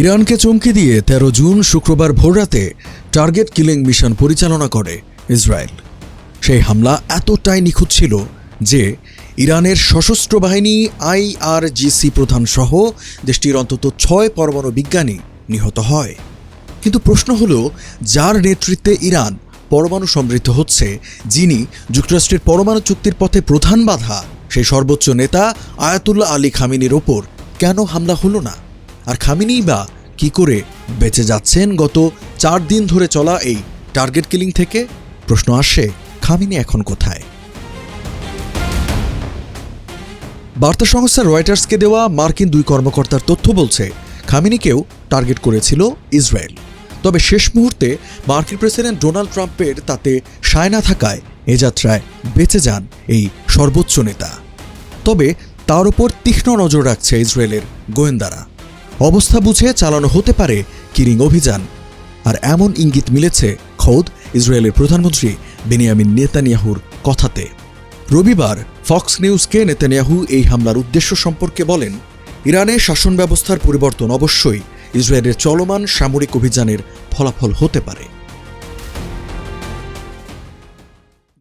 ইরানকে চমকে দিয়ে ১৩ জুন শুক্রবার ভোররাতে টার্গেট কিলিং মিশন পরিচালনা করে ইসরায়েল। সেই হামলা এতটাই নিখুঁত ছিল যে ইরানের সশস্ত্র বাহিনী, আইআরজিসি প্রধান সহ দেশটির অন্তত ছয় পরমাণু বিজ্ঞানী নিহত হয়। কিন্তু প্রশ্ন হল, যার নেতৃত্বে ইরান পরমাণু সমৃদ্ধ হচ্ছে, যিনি যুক্তরাষ্ট্রের পরমাণু চুক্তির পথে প্রধান বাধা, সেই সর্বোচ্চ নেতা আয়াতুল্লাহ আলী খামিনির ওপর কেন হামলা হলো না? আর খামিনিই বা কি করে বেঁচে যাচ্ছেন গত চার দিন ধরে চলা এই টার্গেট কিলিং থেকে? প্রশ্ন আসে, খামিনি এখন কোথায়? বার্তা সংস্থা রয়টার্সকে দেওয়া মার্কিন দুই কর্মকর্তার তথ্য বলছে, খামিনিকেও টার্গেট করেছিল ইসরায়েল। তবে শেষ মুহূর্তে মার্কিন প্রেসিডেন্ট ডোনাল্ড ট্রাম্পের তাতে সায় না থাকায় এ যাত্রায় বেঁচে যান এই সর্বোচ্চ নেতা। তবে তার উপর তীক্ষ্ণ নজর রাখছে ইসরায়েলের গোয়েন্দারা। অবস্থা বুঝে চালানো হতে পারে কিরিং অভিযান। আর এমন ইঙ্গিত মিলেছে খোদ ইসরায়েলের প্রধানমন্ত্রী বেনিয়ামিন নেতানিয়াহুর কথাতে। রবিবার ফক্স নিউজকে নেতানিয়াহু এই হামলার উদ্দেশ্য সম্পর্কে বলেন, ইরানে শাসন ব্যবস্থার পরিবর্তন অবশ্যই ইসরায়েলের চলমান সামরিক অভিযানের ফলাফল হতে পারে।